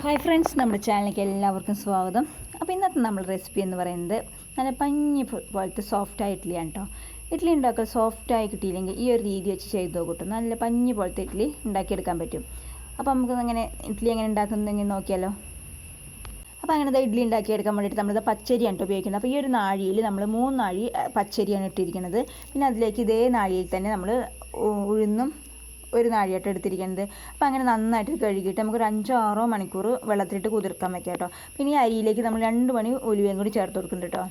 Hi friends നമ്മുടെ ചാനലിലേക്ക് എല്ലാവർക്കും സ്വാഗതം. അപ്പോൾ ഇന്നത്തെ നമ്മൾ റെസിപ്പി എന്ന് പറയുന്നത് നല്ല പഞ്ഞി പോലത്തെ സോഫ്റ്റ് ആയ ഇഡ്ഡലിയാണ് കേട്ടോ ഇഡ്ഡലി ഉണ്ടാക്കാൻ സോഫ്റ്റായി കിട്ടിയില്ലെങ്കിൽ ഈ ഒരു രീതി വെച്ച് ചെയ്ത് നോക്കട്ടോ നല്ല പഞ്ഞി പോലത്തെ ഇഡ്ഡലി ഉണ്ടാക്കിയെടുക്കാൻ പറ്റും. അപ്പോൾ നമുക്ക് അങ്ങനെ ഇഡ്ഡലി എങ്ങനെ ഉണ്ടാക്കുന്നതെങ്കിൽ നോക്കിയാലോ. അപ്പോൾ അങ്ങനെ ഇഡ്ഡലി ഉണ്ടാക്കിയെടുക്കാൻ വേണ്ടിയിട്ട് നമ്മളിത് പച്ചരിയാണ് കേട്ടോ ഉപയോഗിക്കുന്നത്. അപ്പോൾ ഈ ഒരു നാഴിയിൽ നമ്മൾ മൂന്ന് നാഴി പച്ചരിയാണ് ഇട്ടിരിക്കുന്നത്. പിന്നെ അതിലേക്ക് ഇതേ നാഴിയിൽ തന്നെ നമ്മൾ ഉഴുന്നും ഒരു നാഴിയായിട്ട് എടുത്തിരിക്കുന്നത്. അപ്പോൾ അങ്ങനെ നന്നായിട്ട് കഴുകിയിട്ട് നമുക്ക് ഒരു അഞ്ചോ ആറോ മണിക്കൂർ വെള്ളത്തിലിട്ട് കുതിർക്കാൻ വെക്കാം കേട്ടോ. പിന്നെ ഈ അരിയിലേക്ക് നമ്മൾ രണ്ട് മണി ഉലുവയും കൂടി ചേർത്ത് കൊടുക്കുന്നുണ്ട് കേട്ടോ.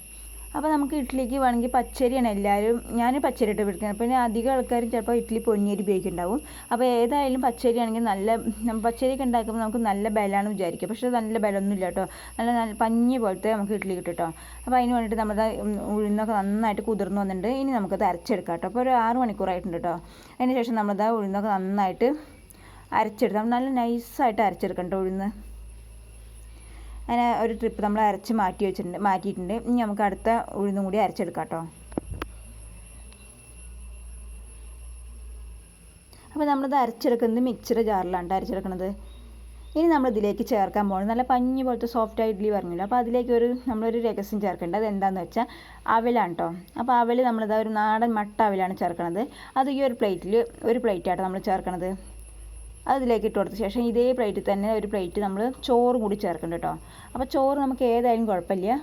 അപ്പോൾ നമുക്ക് ഇഡ്ഡലിക്ക് വേണമെങ്കിൽ പച്ചരിയാണ്. എല്ലാവരും ഞാൻ പച്ചരി ഇട്ട് പിടിക്കുന്നത് പിന്നെ അധികം ആൾക്കാരും ചിലപ്പോൾ ഇഡ്ഡലി പൊന്നിയരി ഉപയോഗിക്കുന്നുണ്ടാവും. അപ്പോൾ ഏതായാലും പച്ചരി ആണെങ്കിൽ നല്ല പച്ചരി പച്ചരിയൊക്കെ ഉണ്ടാക്കുമ്പോൾ നമുക്ക് നല്ല ബലമാണ് വിചാരിക്കുക. പക്ഷേ നല്ല ബലമൊന്നും ഇല്ല കേട്ടോ. നല്ല നല്ല പഞ്ഞി പോലത്തെ നമുക്ക് ഇഡ്ഡലി കിട്ടും കേട്ടോ. അപ്പോൾ അതിന് വേണ്ടിയിട്ട് നമ്മുടെ ഉഴുന്നൊക്കെ നന്നായിട്ട് കുതിർന്നു വന്നിട്ടുണ്ട്. ഇനി നമുക്കത് അരച്ചെടുക്കാം കേട്ടോ. അപ്പോൾ ഒരു ആറ് മണിക്കൂറായിട്ടുണ്ട് കേട്ടോ. അതിന് ശേഷം നമ്മളത് ഉഴുന്നൊക്കെ നന്നായിട്ട് അരച്ചെടുക്കാം. നല്ല നൈസായിട്ട് അരച്ചെടുക്കണം കേട്ടോ ഉഴുന്ന്. അങ്ങനെ ഒരു ട്രിപ്പ് നമ്മൾ അരച്ച് മാറ്റി വെച്ചിട്ടുണ്ട് മാറ്റിയിട്ടുണ്ട്. ഇനി നമുക്ക് അടുത്ത ഉഴുന്നും കൂടി അരച്ചെടുക്കാം കേട്ടോ. അപ്പോൾ നമ്മളിത് അരച്ചെടുക്കുന്നത് മിക്സർ ജാറിലാണ് അരച്ചെടുക്കുന്നത് ഇനി നമ്മൾ ഇതിലേക്ക് ചേർക്കാൻ പോകുന്നത് നല്ല പഞ്ഞി പോലത്തെ സോഫ്റ്റ് ഇഡ്ഡലി പറഞ്ഞില്ല? അപ്പോൾ അതിലേക്ക് ഒരു നമ്മളൊരു രഹസ്യം ചേർക്കേണ്ടത് അതെന്താണെന്ന് വെച്ചാൽ അവലാണ് കേട്ടോ അപ്പോൾ അവൽ നമ്മളിത് ഒരു നാടൻ മട്ട അവലാണ് ചേർക്കണത്. അത് ഈ ഒരു പ്ലേറ്റിൽ ഒരു പ്ലേറ്റ് ആയിട്ട് നമ്മൾ ചേർക്കണത്. അതിലേക്ക് ഇട്ട് കൊടുത്ത ശേഷം ഇതേ പ്ലേറ്റിൽ തന്നെ ഒരു പ്ലേറ്റ് നമ്മൾ ചോറ് കൂടി ചേർക്കുന്നുണ്ട് കേട്ടോ. അപ്പോൾ ചോറ് നമുക്ക് ഏതായാലും കുഴപ്പമില്ല.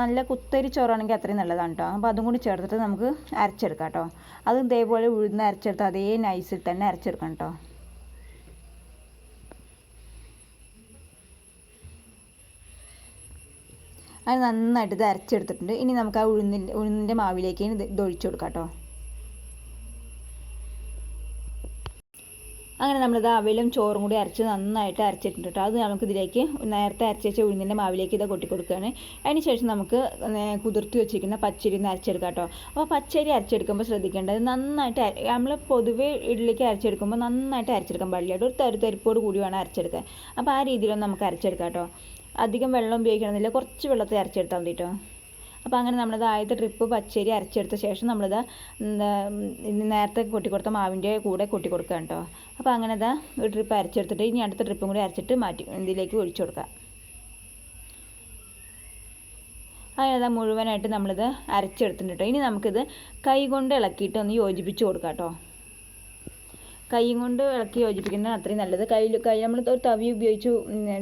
നല്ല കുത്തരി ചോറാണെങ്കിൽ അത്രയും നല്ലതാണ് കേട്ടോ. അപ്പോൾ അതും കൂടി ചേർത്തിട്ട് നമുക്ക് അരച്ചെടുക്കാം കേട്ടോ. അതും ഇതേപോലെ ഉഴുന്ന് അരച്ചെടുത്ത് അതേ നൈസിൽ തന്നെ അരച്ചെടുക്കണം കേട്ടോ. അത് നന്നായിട്ട് ഇത് അരച്ചെടുത്തിട്ടുണ്ട്. ഇനി നമുക്ക് ആ ഉഴുന്നിന്റെ ഉഴുന്നിന്റെ മാവിലേക്ക് ഇത് ഒഴിച്ചു കൊടുക്കാം കേട്ടോ. അങ്ങനെ നമ്മളിത് അവലും ചോറും കൂടി അരച്ച് നന്നായിട്ട് അരച്ചിട്ടുണ്ട് കേട്ടോ. അത് നമുക്ക് ഇതിലേക്ക് നേരത്തെ അരച്ച് വെച്ച ഉഴുന്നിന്റെ മാവിലേക്ക് ഇത് കൊട്ടി കൊടുക്കുകയാണ്. അതിന് ശേഷം നമുക്ക് കുതിർത്തി വെച്ചിരിക്കുന്ന പച്ചരി ഒന്ന് അരച്ചെടുക്കാം കേട്ടോ. അപ്പോൾ പച്ചരി അരച്ചെടുക്കുമ്പോൾ ശ്രദ്ധിക്കേണ്ടത് നന്നായിട്ട് നമ്മൾ പൊതുവേ ഇഡ്ഡലിക്ക് അരച്ചെടുക്കുമ്പോൾ നന്നായിട്ട് അരച്ചെടുക്കാൻ പാടില്ല. ഒരു തരുത്തരിപ്പോട് കൂടി വേണം അരച്ചെടുക്കാൻ. അപ്പോൾ ആ രീതിയിലൊന്നും നമുക്ക് അരച്ചെടുക്കാം കേട്ടോ. അധികം വെള്ളം ഉപയോഗിക്കണമെന്നില്ല. കുറച്ച് വെള്ളത്തിൽ അരച്ചെടുത്താൽ മതി കേട്ടോ. അപ്പോൾ അങ്ങനെ നമ്മളത് ആദ്യത്തെ ട്രിപ്പ് പച്ചരി അരച്ചെടുത്ത ശേഷം നമ്മളിത് നേരത്തെ കൊട്ടിക്കൊടുത്ത മാവിന്റെ കൂടെ കൊട്ടിക്കൊടുക്കുക കേട്ടോ. അപ്പോൾ അങ്ങനെ ഇതാ ഒരു ട്രിപ്പ് അരച്ചെടുത്തിട്ട് ഇനി അടുത്ത ട്രിപ്പും കൂടി അരച്ചിട്ട് മാറ്റി ഇതിലേക്ക് ഒഴിച്ചു കൊടുക്കുക. അങ്ങനെ ഇതാ മുഴുവനായിട്ട് നമ്മളിത് അരച്ചെടുത്തിട്ടുണ്ട് കേട്ടോ. ഇനി നമുക്കിത് കൈ കൊണ്ട് ഇളക്കിയിട്ട് ഒന്ന് യോജിപ്പിച്ച് കൊടുക്കാം കേട്ടോ. കൈ കൊണ്ട് ഇളക്കി യോജിപ്പിക്കുന്നത് അത്രയും നല്ലത്. കയ്യിൽ കൈ നമ്മൾ ഒരു തവി ഉപയോഗിച്ച്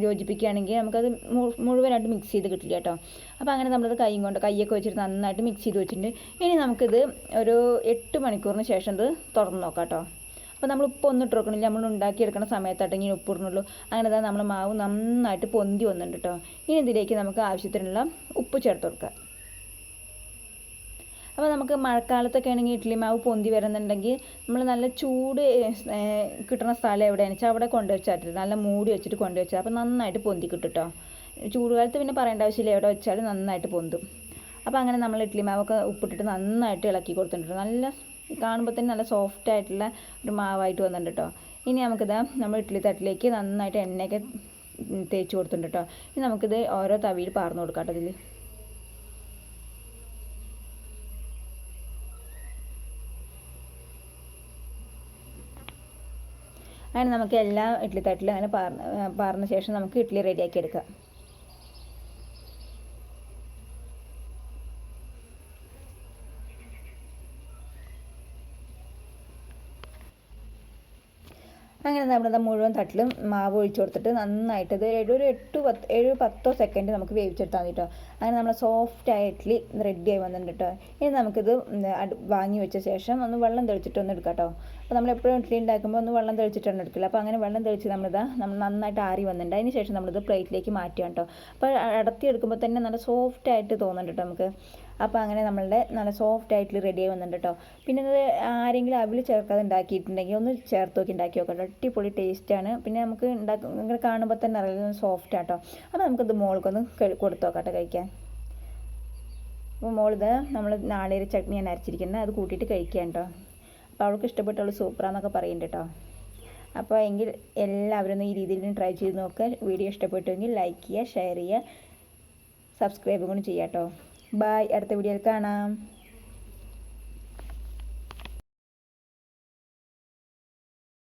യോജിപ്പിക്കുകയാണെങ്കിൽ നമുക്കത് മുഴുവനായിട്ട് മിക്സ് ചെയ്ത് കിട്ടില്ല കേട്ടോ. അപ്പോൾ അങ്ങനെ നമ്മളത് കൈ കൊണ്ട് കൈയൊക്കെ വെച്ചിട്ട് നന്നായിട്ട് മിക്സ് ചെയ്ത് വെച്ചിട്ടുണ്ട്. ഇനി നമുക്കിത് ഒരു എട്ട് മണിക്കൂറിന് ശേഷം ഇത് തുറന്ന് നോക്കാം കേട്ടോ. അപ്പോൾ നമ്മൾ ഉപ്പ് ഒന്നും ഇട്ടിറക്കണില്ല നമ്മൾ ഉണ്ടാക്കിയെടുക്കുന്ന സമയത്തായിട്ട് ഇങ്ങനെ ഉപ്പിടുന്നുള്ളൂ അങ്ങനെ തന്നെ നമ്മൾ മാവ് നന്നായിട്ട് പൊന്തി വന്നിട്ടുണ്ട് കേട്ടോ. ഇനി ഇതിലേക്ക് നമുക്ക് ആവശ്യത്തിനുള്ള ഉപ്പ് ചേർത്ത് കൊടുക്കുക അപ്പോൾ നമുക്ക് മഴക്കാലത്തൊക്കെ ആണെങ്കിൽ ഇഡ്ഡലി മാവ് പൊന്തി വരുന്നുണ്ടെങ്കിൽ നമ്മൾ നല്ല ചൂട് കിട്ടുന്ന സ്ഥലം എവിടെയാണെന്ന് വെച്ചാൽ അവിടെ കൊണ്ടുവച്ചാൽ നല്ല മൂടി വെച്ചിട്ട് കൊണ്ടുവച്ചാൽ അപ്പോൾ നന്നായിട്ട് പൊന്തി കിട്ടും കേട്ടോ ചൂടുകാലത്ത് പിന്നെ പറയേണ്ട ആവശ്യമില്ല. എവിടെ വെച്ചാലും നന്നായിട്ട് പൊന്തും. അപ്പോൾ അങ്ങനെ നമ്മൾ ഇഡ്ഡലി മാവൊക്കെ ഉപ്പിട്ടിട്ട് നന്നായിട്ട് ഇളക്കി കൊടുത്തിട്ടുണ്ട് നല്ല കാണുമ്പോൾ തന്നെ നല്ല സോഫ്റ്റ് ആയിട്ടുള്ള ഒരു മാവായിട്ട് വന്നിട്ടുണ്ട് കേട്ടോ ഇനി നമുക്കിത് നമ്മൾ ഇഡ്ഡലി തട്ടിലേക്ക് നന്നായിട്ട് എണ്ണയൊക്കെ തേച്ച് കൊടുത്തിട്ടുണ്ട് കേട്ടോ ഇനി നമുക്കിത് ഓരോ തവിയിൽ പാർന്നു കൊടുക്കാം കേട്ടോ ഇതിൽ അങ്ങനെ നമുക്ക് എല്ലാ ഇഡ്ഡലി തട്ടിലും അങ്ങനെ പാർന്ന് പാർന്ന ശേഷം നമുക്ക് ഇഡ്ഡലി റെഡിയാക്കി എടുക്കാം അങ്ങനെ നമ്മുടെ മുഴുവൻ തട്ടിലും മാവ് ഒഴിച്ചു കൊടുത്തിട്ട് നന്നായിട്ട് ഇത് ഒരു എട്ട് പത്ത് ഏഴ് പത്തോ സെക്കൻഡ് നമുക്ക് വേവിച്ചെടുത്താൽ മതി കേട്ടോ അങ്ങനെ നമ്മൾ സോഫ്റ്റ് ആയ ഇഡ്ഡലി റെഡി ആയി വന്നിട്ടുണ്ട് കേട്ടോ ഇനി നമുക്കിത് വാങ്ങി വെച്ച ശേഷം ഒന്ന് വെള്ളം തെളിച്ചിട്ട് ഒന്ന് എടുക്കാം കേട്ടോ അപ്പോൾ നമ്മൾ എപ്പോഴും ഇഡ്ഡലി ഉണ്ടാക്കുമ്പോൾ ഒന്ന് വെള്ളം തെളിച്ചിട്ടാണ് എടുക്കില്ല. അപ്പോൾ അങ്ങനെ വെള്ളം തെളിച്ച് നമ്മളിതാ നമ്മൾ നന്നായിട്ട് ആറി വന്നിട്ടുണ്ട്. അതിന് ശേഷം നമ്മളിത് പ്ലേറ്റിലേക്ക് മാറ്റുകയാണ് കേട്ടോ. അപ്പോൾ അടത്തി എടുക്കുമ്പോൾ തന്നെ നല്ല സോഫ്റ്റ് ആയിട്ട് തോന്നുന്നുണ്ട് കേട്ടോ നമുക്ക്. അപ്പോൾ അങ്ങനെ നമ്മളുടെ നല്ല സോഫ്റ്റ് ആയിട്ട് റെഡി ആയി വന്നിട്ടുണ്ട് കേട്ടോ. പിന്നെ അത് ആരെങ്കിലും അവിൽ ചേർക്കാതെ ഉണ്ടാക്കിയിട്ടുണ്ടെങ്കിൽ ഒന്ന് ചേർത്ത് നോക്കി ഉണ്ടാക്കി നോക്കാം അടിപൊളി ടേസ്റ്റാണ് പിന്നെ നമുക്ക് ഉണ്ടാക്കും ഇങ്ങനെ കാണുമ്പോൾ തന്നെ അറിയാം സോഫ്റ്റ് ആട്ടോ അപ്പോൾ നമുക്കിത് മോൾക്കൊന്ന് കൊടുത്ത് നോക്കാം കഴിക്കാൻ. അപ്പോൾ മോളിത് നമ്മൾ നാളെ ഒരു ചട്നിയാണ് അരച്ചിരിക്കുന്നത്. അത് കൂട്ടിയിട്ട് കഴിക്കാം കേട്ടോ. അപ്പോൾ അവൾക്ക് ഇഷ്ടപ്പെട്ടവൾ സൂപ്പറാന്നൊക്കെ പറയുന്നുണ്ട് കേട്ടോ അപ്പോൾ എങ്കിൽ എല്ലാവരും ഒന്ന് ഈ രീതിയിൽ ട്രൈ ചെയ്ത് നോക്കുക വീഡിയോ ഇഷ്ടപ്പെട്ടുവെങ്കിൽ ലൈക്ക് ചെയ്യുക ഷെയർ ചെയ്യുക സബ്സ്ക്രൈബ് കൂടി ചെയ്യാം കേട്ടോ ബായ് അടുത്ത വീഡിയോയിൽ കാണാം.